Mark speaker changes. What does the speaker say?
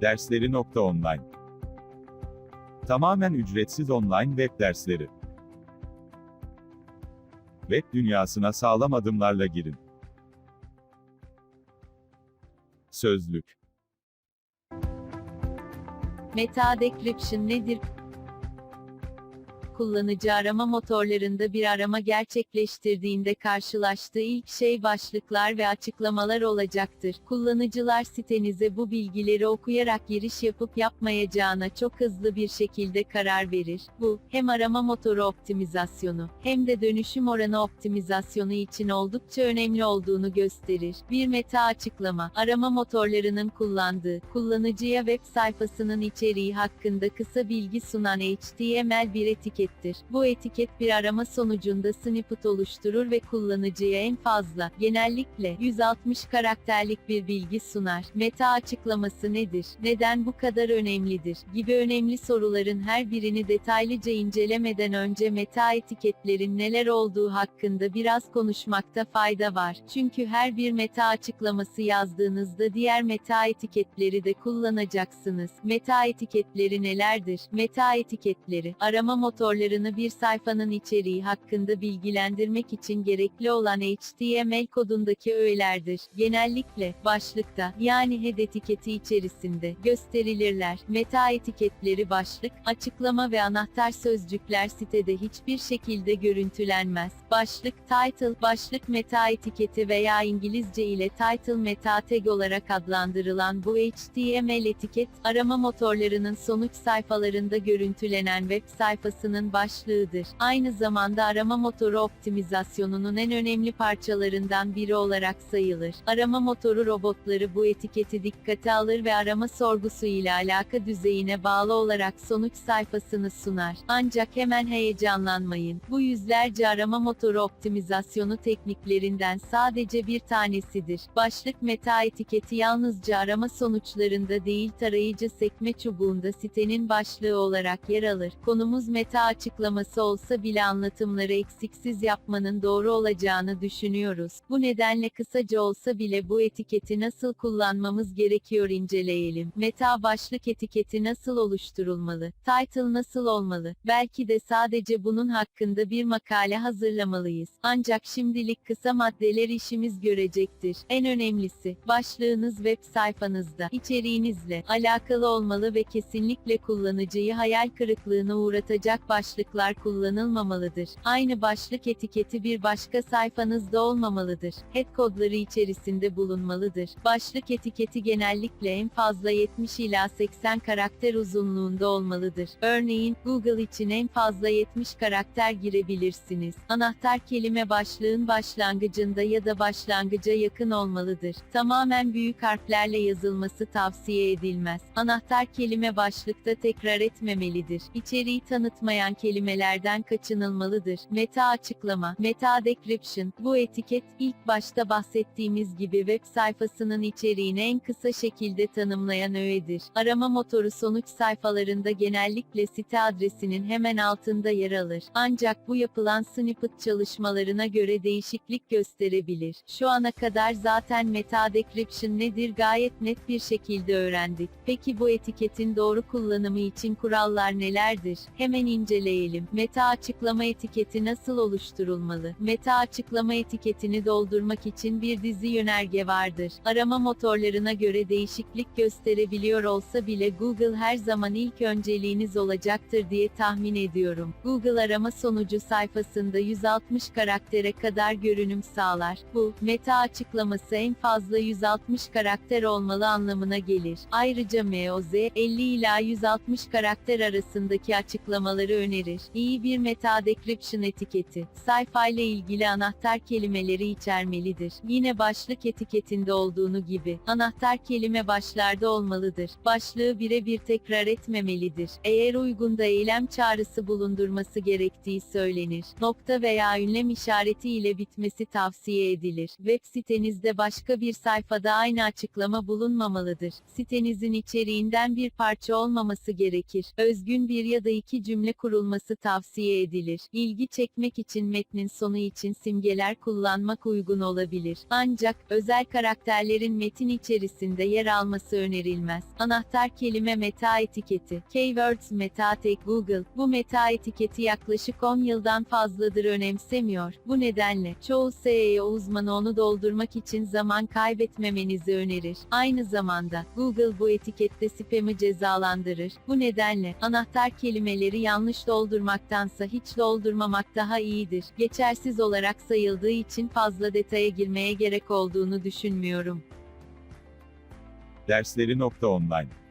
Speaker 1: Dersleri.online Tamamen ücretsiz online web dersleri. Web dünyasına sağlam adımlarla girin. Sözlük
Speaker 2: Meta decryption nedir? Kullanıcı arama motorlarında bir arama gerçekleştirdiğinde karşılaştığı ilk şey başlıklar ve açıklamalar olacaktır. Kullanıcılar sitenize bu bilgileri okuyarak giriş yapıp yapmayacağına çok hızlı bir şekilde karar verir. Bu, hem arama motoru optimizasyonu, hem de dönüşüm oranı optimizasyonu için oldukça önemli olduğunu gösterir. Bir meta açıklama, arama motorlarının kullandığı, kullanıcıya web sayfasının içeriği hakkında kısa bilgi sunan HTML bir etikettir. Bu etiket bir arama sonucunda snippet oluşturur ve kullanıcıya en fazla, genellikle 160 karakterlik bir bilgi sunar. Meta açıklaması nedir? Neden bu kadar önemlidir? gibi önemli soruların her birini detaylıca incelemeden önce meta etiketlerin neler olduğu hakkında biraz konuşmakta fayda var. Çünkü her bir meta açıklaması yazdığınızda diğer meta etiketleri de kullanacaksınız. Meta etiketleri nelerdir? Meta etiketleri, arama motorlarını bir sayfanın içeriği hakkında bilgilendirmek için gerekli olan HTML kodundaki öğelerdir. Genellikle, başlıkta, yani head etiketi içerisinde, gösterilirler. Meta etiketleri başlık, açıklama ve anahtar sözcükler sitede hiçbir şekilde görüntülenmez. Başlık, title, başlık meta etiketi veya İngilizce ile title meta tag olarak adlandırılan bu HTML etiket, arama motorlarının sonuç sayfalarında görüntülenen web sayfasının başlığıdır. Aynı zamanda arama motoru optimizasyonunun en önemli parçalarından biri olarak sayılır. Arama motoru robotları bu etiketi dikkate alır ve arama sorgusu ile alaka düzeyine bağlı olarak sonuç sayfasını sunar. Ancak hemen heyecanlanmayın. Bu yüzlerce arama motoru optimizasyonu tekniklerinden sadece bir tanesidir. Başlık meta etiketi yalnızca arama sonuçlarında değil tarayıcı sekme çubuğunda sitenin başlığı olarak yer alır. Konumuz meta açıklaması olsa bile anlatımları eksiksiz yapmanın doğru olacağını düşünüyoruz. Bu nedenle kısaca olsa bile bu etiketi nasıl kullanmamız gerekiyor inceleyelim. Meta başlık etiketi nasıl oluşturulmalı? Title nasıl olmalı? Belki de sadece bunun hakkında bir makale hazırlamalıyız. Ancak şimdilik kısa maddeler işimiz görecektir. En önemlisi, başlığınız web sayfanızda, içeriğinizle alakalı olmalı ve kesinlikle kullanıcıyı hayal kırıklığına uğratacak başlıklar kullanılmamalıdır. Aynı başlık etiketi bir başka sayfanızda olmamalıdır. Head kodları içerisinde bulunmalıdır. Başlık etiketi genellikle en fazla 70 ila 80 karakter uzunluğunda olmalıdır. Örneğin, Google için en fazla 70 karakter girebilirsiniz. Anahtar kelime başlığın başlangıcında ya da başlangıca yakın olmalıdır. Tamamen büyük harflerle yazılması tavsiye edilmez. Anahtar kelime başlıkta tekrar etmemelidir. İçeriği tanıtmayan kelimelerden kaçınılmalıdır. Meta açıklama, meta decryption, bu etiket, ilk başta bahsettiğimiz gibi web sayfasının içeriğini en kısa şekilde tanımlayan öğedir. Arama motoru sonuç sayfalarında genellikle site adresinin hemen altında yer alır. Ancak bu yapılan snippet çalışmalarına göre değişiklik gösterebilir. Şu ana kadar zaten meta decryption nedir gayet net bir şekilde öğrendik. Peki bu etiketin doğru kullanımı için kurallar nelerdir? Hemen inceleyelim. Meta açıklama etiketi nasıl oluşturulmalı? Meta açıklama etiketini doldurmak için bir dizi yönerge vardır. Arama motorlarına göre değişiklik gösterebiliyor olsa bile Google her zaman ilk önceliğiniz olacaktır diye tahmin ediyorum. Google arama sonucu sayfasında 160 karaktere kadar görünüm sağlar. Bu, meta açıklaması en fazla 160 karakter olmalı anlamına gelir. Ayrıca MOZ, 50 ila 160 karakter arasındaki açıklamaları önerir. İyi bir meta decryption etiketi, sayfayla ilgili anahtar kelimeleri içermelidir. Yine başlık etiketinde olduğunu gibi, anahtar kelime başlarda olmalıdır. Başlığı birebir tekrar etmemelidir. Eğer uygunda eylem çağrısı bulundurması gerektiği söylenir. Nokta veya ünlem işareti ile bitmesi tavsiye edilir. Web sitenizde başka bir sayfada aynı açıklama bulunmamalıdır. Sitenizin içeriğinden bir parça olmaması gerekir. Özgün bir ya da iki cümle kurulu kurulması tavsiye edilir. İlgi çekmek için metnin sonu için simgeler kullanmak uygun olabilir. Ancak, özel karakterlerin metin içerisinde yer alması önerilmez. Anahtar kelime meta etiketi. Keywords meta tag Google, bu meta etiketi yaklaşık 10 yıldan fazladır önemsemiyor. Bu nedenle, çoğu SEO uzmanı onu doldurmak için zaman kaybetmemenizi önerir. Aynı zamanda, Google bu etikette spamı cezalandırır. Bu nedenle, anahtar kelimeleri yanlış doldurmaktansa hiç doldurmamak daha iyidir. Geçersiz olarak sayıldığı için fazla detaya girmeye gerek olduğunu düşünmüyorum.
Speaker 1: Dersleri.online